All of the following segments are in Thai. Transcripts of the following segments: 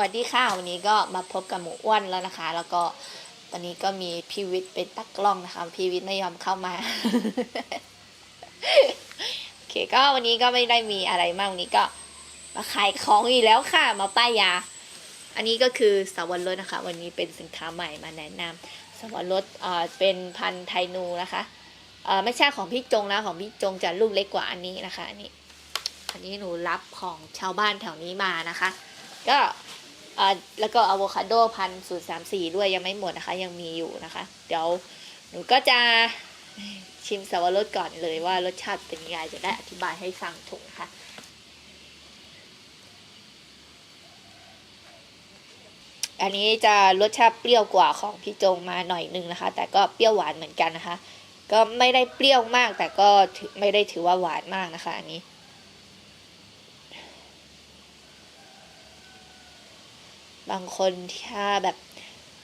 วัสดีค่ะ วันนี้ก็มาพบกับหมูอ้วนแล้วนะคะ แล้วก็ตอนนี้ก็มีพีวิทย์เป็นตักกล้องนะคะพีวิทย์ไม่ยอมเข้ามาโอเคก็วันนี้ก็ไม่ได้มีอะไรมากวันนี้ก็มาขายของอีกแล้วค่ะ มาป้ายยา อันนี้ก็คือสวรรถนะคะ วันนี้เป็นสินค้าใหม่มาแนะนำสวรรถเอ่อเป็นพันธุ์ไทนูนะคะเอ่อไม่ใช่ของพี่จงนะของพี่จงจะลูกเล็กกว่าอันนี้นะคะอันนี้อันนี้หนูรับของชาวบ้านแถวนี้มานะคะ ก็เแล้วก็อะโวคาโดพันสูตรสามสี่ด้วยยังไม่หมดนะคะ ยังมีอยู่นะคะ เดี๋ยวหนูก็จะชิมสับปะรดก่อนเลยว่ารสชาติเป็นยังไงจะได้อธิบายให้ฟังถูกนะคะอันนี้จะรสชาติเปรี้ยวกว่าของพี่จงมาหน่อยนึงนะคะ แต่ก็เปรี้ยวหวานเหมือนกันนะคะ ก็ไม่ได้เปรี้ยวมากแต่ก็ไม่ได้ถือว่าหวานมากนะคะ อันนี้ บางคนถ้าแบบ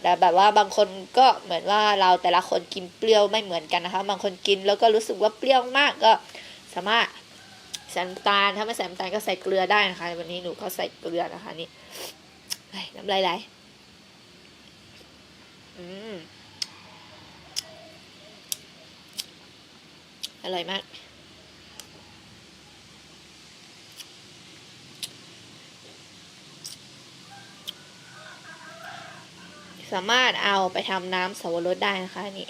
แต่แบบว่าบางคนก็เหมือนว่าเราแต่ละคนกินเปรี้ยวไม่เหมือนกันนะคะ บางคนกินแล้วก็รู้สึกว่าเปรี้ยวมากก็สามารถใส่น้ำตาลถ้าไม่ใส่น้ำตาลก็ใส่เกลือได้นะคะ วันนี้หนูก็ใส่เกลือนะคะนี่น้ำลายไหลอืมอร่อยมาก สามารถเอาไปทำน้ำสวรสได้นะคะนี่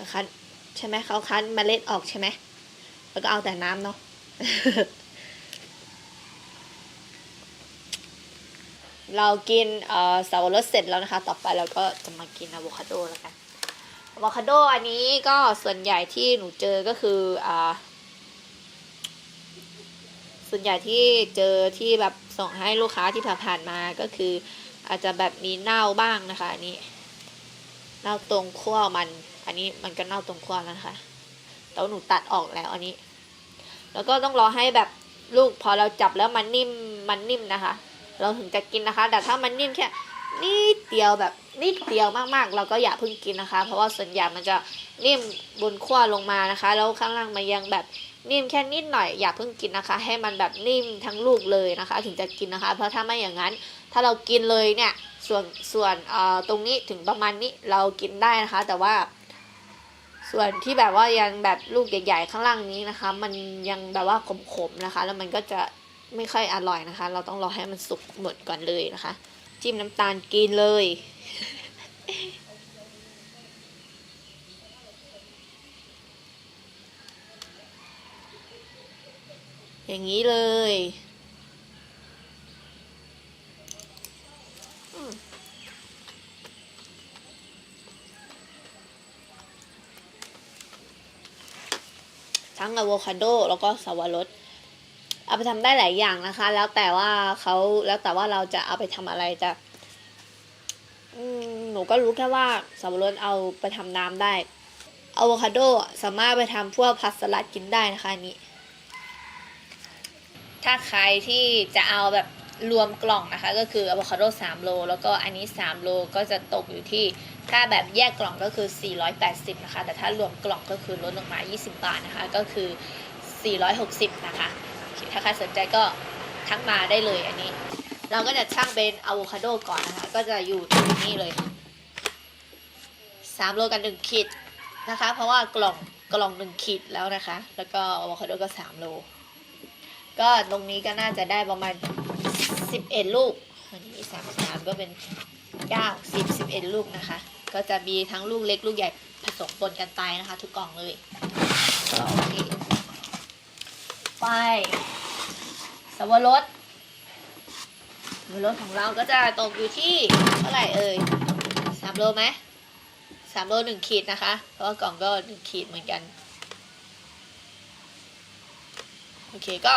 นะคะใช่ไหมเขาคั้นเมล็ดออกใช่ไหมแล้วก็เอาแต่น้ำเนาะเรากินเอ่อสวรสเสร็จแล้วนะคะ ต่อไปเราก็จะมากินอะโวคาโดแล้วกันอะโวคาโดอันนี้ก็ส่วนใหญ่ที่หนูเจอก็คืออ่าส่วนใหญ่ที่เจอที่แบบส่งให้ลูกค้าที่ผ่านๆมาก็คือ อาจจะแบบมีเน่าบ้างนะคะอันนี้เน่าตรงขั้วมัน อันนี้มันก็เน่าตรงขั้วแล้วนะคะแต่ว่าหนูตัดออกแล้วอันนี้ แล้วก็ต้องรอให้แบบลูกพอเราจับแล้วมันนิ่มมันนิ่มนะคะ เราถึงจะกินนะคะ แต่ถ้ามันนิ่มแค่นิดเดียวแบบนิดเดียวมากๆ เราก็อย่าเพิ่งกินนะคะ เพราะว่าส่วนใหญ่มันจะนิ่มบนขั้วลงมานะคะ แล้วข้างล่างมันยังแบบนิ่มแค่นิดหน่อยอย่าเพิ่งกินนะคะ ให้มันแบบนิ่มทั้งลูกเลยนะคะ ถึงจะกินนะคะ เพราะถ้าไม่อย่างนั้น ถ้าเรากินเลยเนี่ยส่วนส่วนเอ่อตรงนี้ถึงประมาณนี้เรากินได้นะคะ แต่ว่า ส่วนที่แบบว่ายังแบบลูกใหญ่ๆข้างล่างนี้นะคะ มันยังแบบว่าขมๆนะคะ แล้วมันก็จะไม่ค่อยอร่อยนะคะ เราต้องรอให้มันสุกหมดก่อนเลยนะคะ จิ้มน้ำตาลกินเลยอย่างนี้เลย ทั้งอะโวคาโดแล้วก็สับปะรดเอาไปทำได้หลายอย่างนะคะ แล้วแต่ว่าเขาแล้วแต่ว่าเราจะเอาไปทำอะไรจะหนูก็รู้แค่ว่าสับปะรดเอาไปทำน้ำได้อะโวคาโดสามารถไปทำพวกผัดสลัดกินได้นะคะอันนี้ ถ้าใครที่จะเอาแบบ รวมกล่องนะคะ ก็คืออะโวคาโด3โล แล้วก็อันนี้ 3 โลก็จะตกอยู่ที่ ถ้าแบบแยกกล่องก็คือ 480 นะคะ แต่ถ้ารวมกล่องก็คือลดลงมา 20 บาทนะคะ ก็คือ 460 นะคะโอเคถ้าใครสนใจก็ทักมาได้เลยอันนี้ เราก็จะช่างเป็นอะโวคาโดก่อนนะคะ ก็จะอยู่ตรงนี้เลย 3 โลกัน 1 ขีดนะคะ เพราะว่ากล่องกล่อง 1 ขีดแล้วนะคะ แล้วก็อะโวคาโดก็ 3 โล ก็ตรงนี้ก็น่าจะได้ประมาณ 11ลูกอันนี้สามสามก็เป็น9 10 11ลูกนะคะ ก็จะมีทั้งลูกเล็กลูกใหญ่ผสมปนกันไปนะคะ ทุกกล่องเลยก็โอเคไปสวรสสวรสของเราก็จะตกอยู่ที่เท่าไหร่เอ่ยสามโลไหมสามโลหนึ่งขีดนะคะ เพราะว่ากล่องก็หนึ่งขีดเหมือนกัน โอเคก็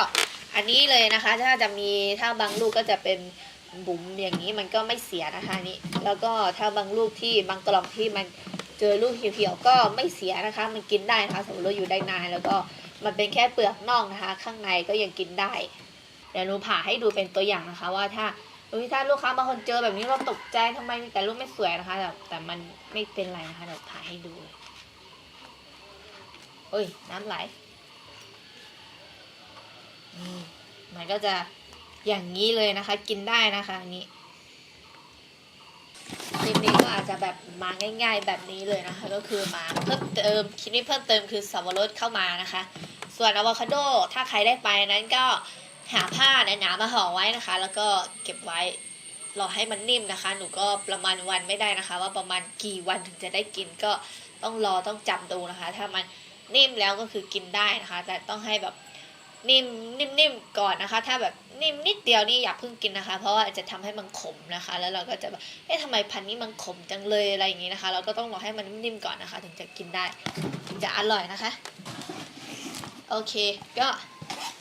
อันนี้เลยนะคะ ถ้าจะมีถ้าบางลูกก็จะเป็นบุ๋มอย่างนี้มันก็ไม่เสียนะคะนี้ แล้วก็ถ้าบางลูกที่บางกล่องที่มันเจอลูกเหี่ยวๆก็ไม่เสียนะคะ มันกินได้นะคะสมมติเราอยู่ได้นานแล้วก็มันเป็นแค่เปลือกนอกนะคะ ข้างในก็ยังกินได้เดี๋ยวหนูผ่าให้ดูเป็นตัวอย่างนะคะ ว่าถ้าเฮ้ยถ้าลูกค้าบางคนเจอแบบนี้เราตกใจทำไมมีแต่ลูกไม่สวยนะคะ แต่แต่มันไม่เป็นไรนะคะเดี๋ยวผ่าให้ดูเอ้ยน้ำไหล มันก็จะอย่างนี้เลยนะคะ กินได้นะคะอันนี้คลิปนี้ก็อาจจะแบบมาง่าย ๆ แบบนี้เลยนะคะ ก็คือมาเพิ่มเติมคลิปนี้เพิ่มเติมคือสับปะรดเข้ามานะคะ ส่วนอะโวคาโดถ้าใครได้ไปนั้นก็หาผ้าหนาๆมาห่อไว้นะคะ แล้วก็เก็บไว้รอให้มันนิ่มนะคะ หนูก็ประมาณวันไม่ได้นะคะ ว่าประมาณกี่วันถึงจะได้กินก็ต้องรอต้องจำดูนะคะ ถ้ามันนิ่มแล้วก็คือกินได้นะคะ แต่ต้องให้แบบ นิ่มนิ่มๆก่อนนะคะ ถ้าแบบนิ่มนิดเดียวนี่อย่าเพิ่งกินนะคะ เพราะว่าจะทำให้มันขมนะคะ แล้วเราก็จะแบบเอ๊ะทำไมพันนี้มันขมจังเลยอะไรอย่างนี้นะคะ เราก็ต้องรอให้มันนิ่มๆก่อนนะคะ ถึงจะกินได้ ถึงจะอร่อยนะคะ โอเค ก็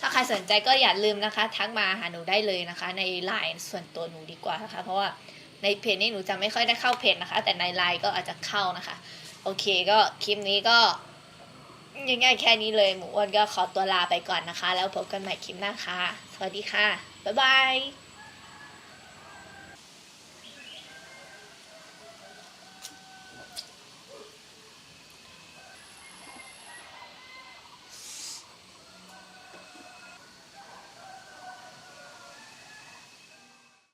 ถ้าใครสนใจก็อย่าลืมนะคะ ทักมาหาหนูได้เลยนะคะ ในไลน์ส่วนตัวหนูดีกว่านะคะ เพราะว่าในเพจนี้หนูจะไม่ค่อยได้เข้าเพจนะคะ แต่ในไลน์ก็อาจจะเข้านะคะ โอเค ก็คลิปนี้ก็ ง่ายๆแค่นี้เลยหมูอ้วนก็ขอตัวลาไปก่อนนะคะ แล้วพบกันใหม่คลิปหน้าค่ะ สวัสดีค่ะ บ๊ายบาย